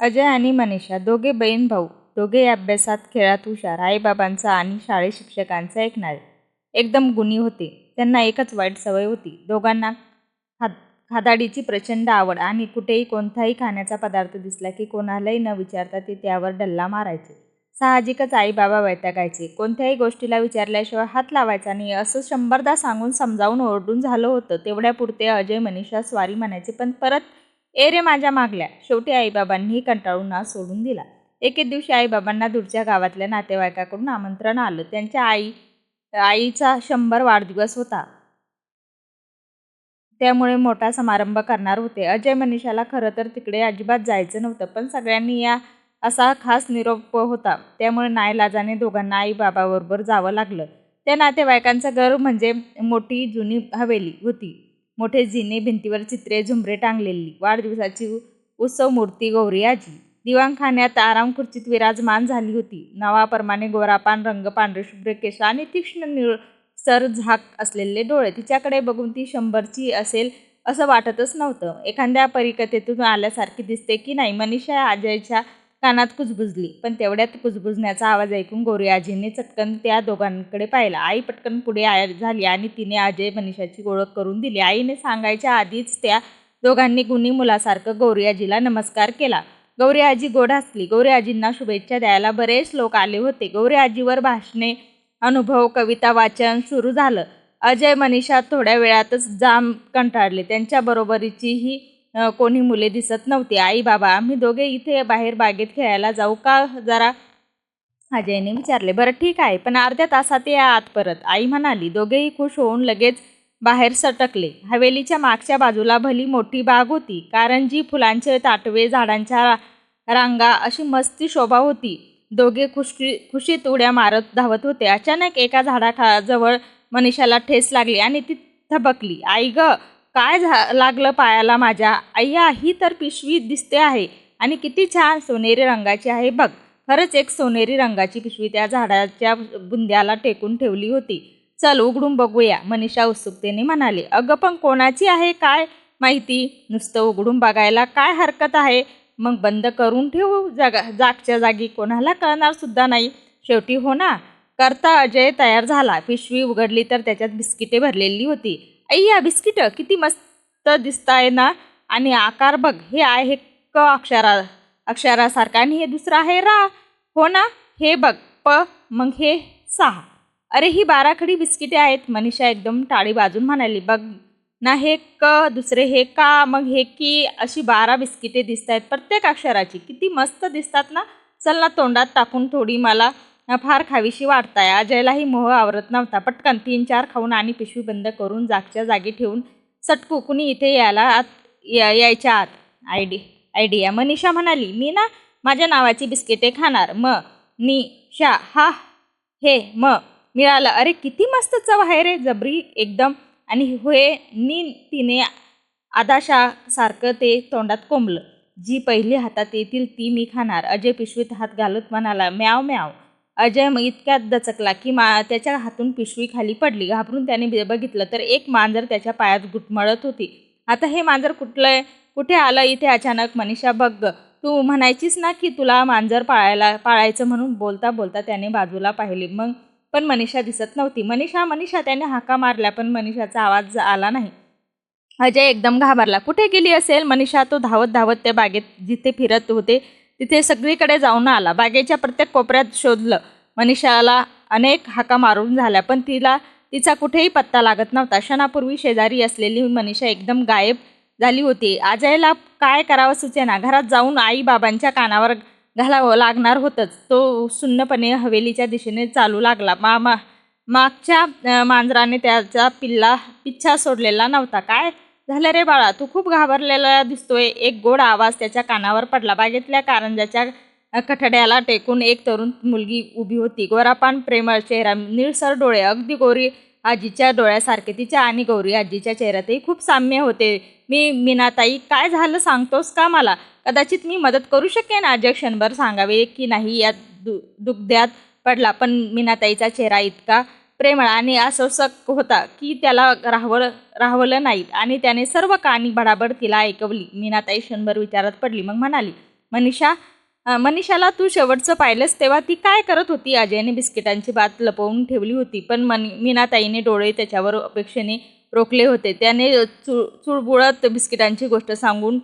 अजय आणि मनीषा दोघे बहीण भाऊ. दोघे अभ्यासात खेळात हुशार. आईबाबांचा आणि शाळेत शिक्षकांचा ऐकणारे एकदम गुणी होते. त्यांना एकच वाईट सवय होती. दोघांना खाद खादाडीची प्रचंड आवड आणि कुठेही कोणताही खाण्याचा पदार्थ दिसला की कोणालाही न विचारता ते त्यावर डल्ला मारायचे. साहजिकच आई बाबा वैतागायचे. कोणत्याही गोष्टीला विचारल्याशिवाय हात लावायचा नाही. असं शंभरदा सांगून समजावून ओरडून झालं होतं. तेवढ्यापुरते अजय मनीषा स्वारी म्हणायचे पण परत ए रे माझ्या मागल्या. शेवटी आईबाबांनीही कंटाळून ना सोडून दिला. एके दिवशी आईबाबांना दूरच्या गावातल्या नातेवाईकाकडून आमंत्रण आलं. त्यांच्या आई आईचा शंभर वाढदिवस होता. त्यामुळे मोठा समारंभ करणार होते. अजय मनीषाला खरं तर तिकडे अजिबात जायचं नव्हतं पण सगळ्यांनी या असा खास निरोप होता. त्यामुळे नाईलाजाने दोघांना आईबाबाबरोबर जावं लागलं. त्या नातेवाईकांचं घर म्हणजे मोठी जुनी हवेली होती. मोठे जिने भिंतीवर चित्रे झुंबरे टांगलेली. वाढदिवसाची उत्सव मूर्ती गौरी आजी. दिवाणखान्यात आराम खुर्चीत विराजमान झाली होती. नावाप्रमाणे गोरापान रंग पांढरे शुभ्र केश आणि तीक्ष्ण निळ सर झाक असलेले डोळे. तिच्याकडे बघून ती शंभरची असेल असं वाटतच नव्हतं. एखाद्या परिकथेतून आल्यासारखी दिसते की नाही? मनीषा अजयच्या कानात कुजबुजली. पण तेवढ्यात कुजबुजण्याचा आवाज ऐकून गौरी आजीने चटकन त्या दोघांकडे पाहिला. आई पटकन पुढे आय झाली आणि तिने अजय मनीषाची ओळख करून दिली. आईने सांगायच्या आधीच त्या दोघांनी गुणी मुलासारखं गौरी आजीला नमस्कार केला. गौरी आजी गोड हसली. गौरी आजींना शुभेच्छा द्यायला बरेच लोक आले होते. गौरी आजीवर भाषणे अनुभव कविता वाचन सुरू झालं. अजय मनीषा थोड्या वेळातच जाम कंटाळले. त्यांच्या बरोबरीची ही कोणी मुले दिसत नव्हती. आई बाबा आम्ही दोघे इथे बाहेर बागेत खेळायला जाऊ का? जरा अजयने विचारले. बरं ठीक आहे. पण अर्ध्या तासात या आत परत. आई म्हणाली दोघेही खुश होऊन लगेच बाहेर सटकले. हवेलीच्या मागच्या बाजूला भली मोठी बाग होती. कारण जी फुलांचे ताटवे झाडांच्या रांगा अशी मस्ती शोभा होती. दोघे खुशी खुशीत उड्या मारत धावत होते. अचानक एका झाडाखा जवळ मनीषाला ठेस लागली आणि ती थबकली. आई ग काय झा लागलं पायाला माझ्या? अय्या ही तर पिशवी दिसते आहे. आणि किती छान सोनेरी रंगाची आहे बघ. खरंच एक सोनेरी रंगाची पिशवी त्या झाडाच्या बुंद्याला टेकून ठेवली होती. चल उघडून बघूया मनीषा उत्सुकतेने म्हणाली. अगं पण कोणाची आहे? काय माहिती? नुसतं उघडून बघायला काय हरकत आहे? मग बंद करून ठेवू? जागा जागच्या जागी कोणाला कळणार सुद्धा नाही. शेवटी हो ना? करता अजय तयार झाला. पिशवी उघडली तर त्याच्यात बिस्किटे भरलेली होती. अय्या बिस्किटं किती मस्त दिसताय ना. आणि आकार बघ हे आहे क अक्षरा अक्षरासारखं. आणि हे दुसरं आहे रा. हो ना? हे बघ प मग हे सहा अरे ही बाराखडी बिस्किटे आहेत मनीषा एकदम टाळी बाजून म्हणाली. बघ ना हे क दुसरे हे का मग हे की अशी बारा बिस्किटे दिसत आहेत प्रत्येक अक्षराची. किती मस्त दिसतात ना. चल ना तोंडात टाकून थोडी मला फार खावीशी वाटताय अजयलाही मोह आवरत नव्हता. पटकन तीन चार खाऊन आणि पिशवी बंद करून जागच्या जागी ठेवून सटकू कुणी इथे यायला आत या यायच्या आत. ID idea. मनीषा म्हणाली मी ना माझ्या नावाची बिस्किटे खाणार. म नी शा हा हे म मिळालं. अरे किती मस्त चव आहे रे जबरी एकदम. आणि होय नी तिने आदाशासारखं ते तोंडात कोंबलं. जी पहिली हातात येतील ती मी खाणार. अजय पिशवीत हात घालत म्हणाला म्याव म्याव. अजय मग इतक्यात दचकला की मा त्याच्या हातून पिशवी खाली पडली. घाबरून त्याने बघितलं तर एक मांजर त्याच्या पायात गुटमळत होती. आता हे मांजर कुठलं कुठे आलं इथे अचानक? मनीषा बघ तू म्हणायचीस ना की तुला मांजर पाळायला पाळायचं म्हणून बोलता बोलता त्याने बाजूला पाहिली. मग पण मनीषा दिसत नव्हती. मनीषा मनीषा त्याने हाका मारल्या पण मनीषाचा आवाज आला नाही. अजय एकदम घाबरला. कुठे गेली असेल? मनीषा तो धावत धावत त्या बागेत जिथे फिरत होते तिथे सगळीकडे जाऊन आला. बागेच्या प्रत्येक कोपऱ्यात शोधलं. मनीषाला अनेक हाका मारून झाल्या पण तिला तिचा कुठेही पत्ता लागत नव्हता. क्षणापूर्वी शेजारी असलेली मनीषा एकदम गायब झाली होती. अजयला काय करावं सुचेना. घरात जाऊन आई बाबांच्या कानावर घालावं लागणार होतंच. तो सुन्नपणे हवेलीच्या दिशेने चालू लागला. मामा मागच्या मांजराने त्याचा पिल्ला पिच्छा सोडलेला नव्हता. काय झालं रे बाळा तू खूप घाबरलेला दिसतोय. एक गोड आवाज त्याच्या कानावर पडला. बागेतल्या कारंजाच्या कठड्याला टेकून एक तरुण मुलगी उभी होती. गोरापान प्रेमळ चेहरा निळसर डोळे अगदी गोरी आजीच्या डोळ्यासारखे तिच्या आणि गौरी आजीच्या चेहऱ्यातही खूप साम्य होते. मी मीनाताई काय झालं सांगतोस का मला? कदाचित मी मदत करू शकेन? अजय क्षणभर सांगावे की नाही यात दु दुग्ध्यात पडला. पण मीनाताईचा चेहरा इतका प्रेमळ आणि आश्वासक होता की त्याला राहवलं राहवलं नाहीत. आणि त्याने सर्व कहाणी बडाबड तिला ऐकवली. मीनाताई क्षणभर विचारात पडली. मग म्हणाली मनीषा मनीषाला तू शेवटचं पाहिलंस तेव्हा ती काय करत होती? अजयने बिस्किटांची बात लपवून ठेवली होती. पण मन मीनाताईने डोळे त्याच्यावर अपेक्षेने रोखले होते. त्याने चुळ चुळबुळत बिस्किटांची गोष्ट सांगून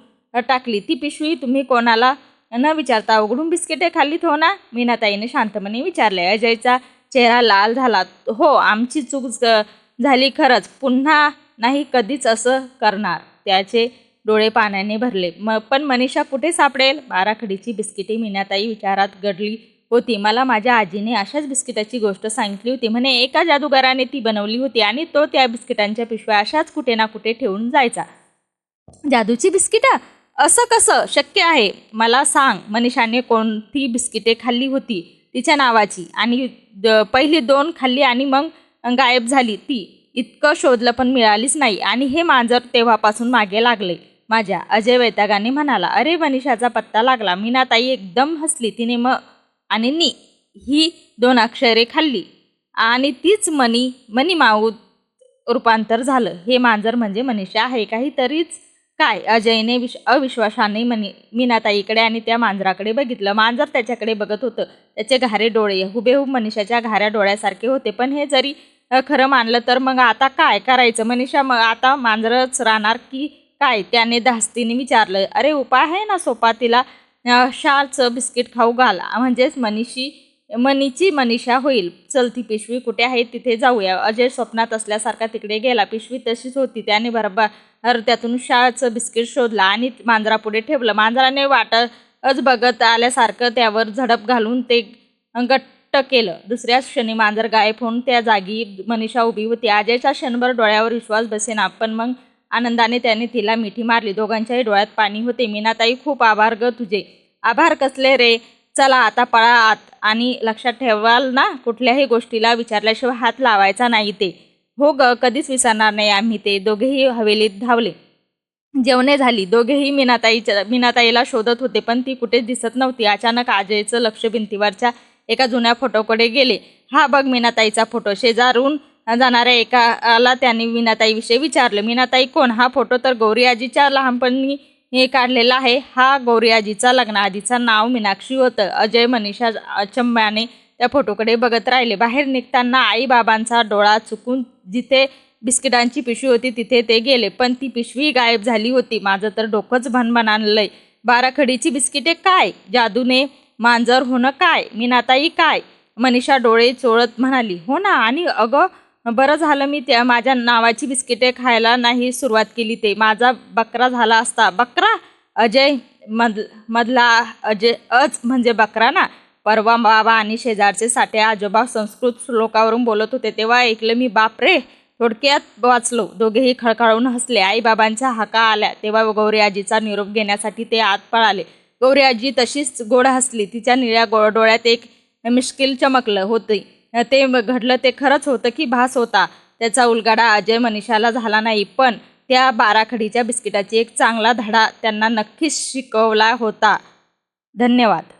टाकली. ती पिशवी तुम्ही कोणाला न विचारता उघडून बिस्किटे खाल्लीत हो ना? मीनाताईने शांतपणे विचारले. अजयचा चेहरा लाल झाला. हो आमची चूक झाली खरंच. पुन्हा नाही कधीच असं करणार. त्याचे डोळे पाण्याने भरले. म पण मनीषा कुठे सापडेल? बाराखडीची बिस्किटे मीनाताई विचारात गडली होती. मला माझ्या आजीने अशाच बिस्किटाची गोष्ट सांगितली होती. म्हणे एका जादूगाराने ती बनवली होती आणि तो त्या बिस्किटांच्या पिशव्या अशाच कुठे ना कुठे ठेवून जायचा. जादूची बिस्किटं? असं कसं? शक्य आहे. मला सांग. मनीषाने कोणती बिस्किटे खाल्ली होती? तिच्या नावाची. आणि द पहिली दोन खाल्ली आणि मग गायब झाली. ती इतकं शोधलं पण मिळालीच नाही. आणि हे मांजर तेव्हापासून मागे लागले. माझ्या अजय वैतागाने म्हणाला अरे मनीषाचा पत्ता लागला. मीनाताई एकदम हसली. तिने म आणि नी ही दोन अक्षरे खाल्ली. आणि तीच मनी मनी माऊ रूपांतर झालं. हे मांजर म्हणजे मनीषा आहे. काहीतरीच काय? अजयने विश अविश्वासाने मनी मीनाताईकडे आणि त्या मांजराकडे बघितलं. मांजर त्याच्याकडे बघत होतं. त्याचे घारे डोळे हुबेहूब मनीषाच्या घाऱ्या डोळ्यासारखे होते. पण हे जरी खरं मानलं तर मग आता काय करायचं? मनीषा मग आता मांजरच राहणार की काय? त्याने धास्तीने विचारलं अरे उपाय आहे ना सोपा तिला? शालचं बिस्किट खाऊ घाल. म्हणजेच मनीषी मनीची मनीषा होईल. चल ती पिशवी कुठे आहे? तिथे जाऊया. अजय स्वप्नात असल्यासारखा तिकडे गेला. पिशवी तशीच होती. त्याने बरोबर त्यातून शाळाचं बिस्किट शोधलं आणि मांजरापुढे ठेवलं. मांजराने वाटच बघत आल्यासारखं त्यावर झडप घालून ते गट्ट केलं. दुसऱ्याच क्षणी मांजर गायब होऊन त्या जागी मनीषा उभी होती. अजयच्या क्षणभर डोळ्यावर विश्वास बसेना पण मग आनंदाने त्याने तिला मिठी मारली. दोघांच्याही डोळ्यात पाणी होते. मीनाताई खूप आभार ग तुझे. आभार कसले रे? चला आता पळा आत. आणि लक्षात ठेवाल ना कुठल्याही गोष्टीला विचारल्याशिवाय हात लावायचा नाही ते. हो ग कधीच विसरणार नाही आम्ही ते. दोघेही हवेलीत धावले. जेवणे झाली. दोघेही मीनाताईच्या मीनाताईला शोधत होते पण ती कुठेच दिसत नव्हती. अचानक अजयचं लक्ष भिंतीवरच्या एका जुन्या फोटोकडे गेले. हा बघ मीनाताईचा फोटो. शेजारून जाणाऱ्या एकाला त्यांनी मीनाताईविषयी विचारलं. मीनाताई कोण? हा फोटो तर गौरी आजीच्या लहानपणी हे काढलेला आहे. हा गौरी आजीचा लग्नाआधीचं नाव मीनाक्षी होतं. अजय मनीषा अचंब्याने त्या फोटोकडे बघत राहिले. बाहेर निघताना आईबाबांचा डोळा चुकून जिथे बिस्किटांची पिशवी होती तिथे ते गेले. पण ती पिशवी गायब झाली होती. माझं तर डोकंच भनभन बाराखडीची बिस्किटे काय? जादूने मांजर होणं काय? मीनाताई काय? मनीषा डोळे चोळत म्हणाली हो ना आणि अगं बरं झालं मी त्या माझ्या नावाची बिस्किटे खायला नाही सुरुवात केली ते. माझा बकरा झाला असता. बकरा? अजय मध मधला अजय अज म्हणजे बकरा ना? परवा बाबा आणि शेजारचे साठे आजोबा संस्कृत श्लोकावरून बोलत होते तेव्हा ऐकलं मी बापरे थोडक्यात वाचलो. दोघेही खळखळून हसले. आईबाबांच्या हाका आल्या. तेव्हा गौरी आजीचा निरोप घेण्यासाठी ते आत पळाले. गौरी आजी तशीच गोड हसली. तिच्या निळ्या गो डोळ्यात एक मिश्किल चमकलं होते. ते घडलं ते खरंच होतं की भास होता? त्याचा उलगाडा अजय मनीषाला झाला नाही पण त्या बाराखडीच्या बिस्किटाची एक चांगला धडा त्यांना नक्कीच शिकवला होता. धन्यवाद.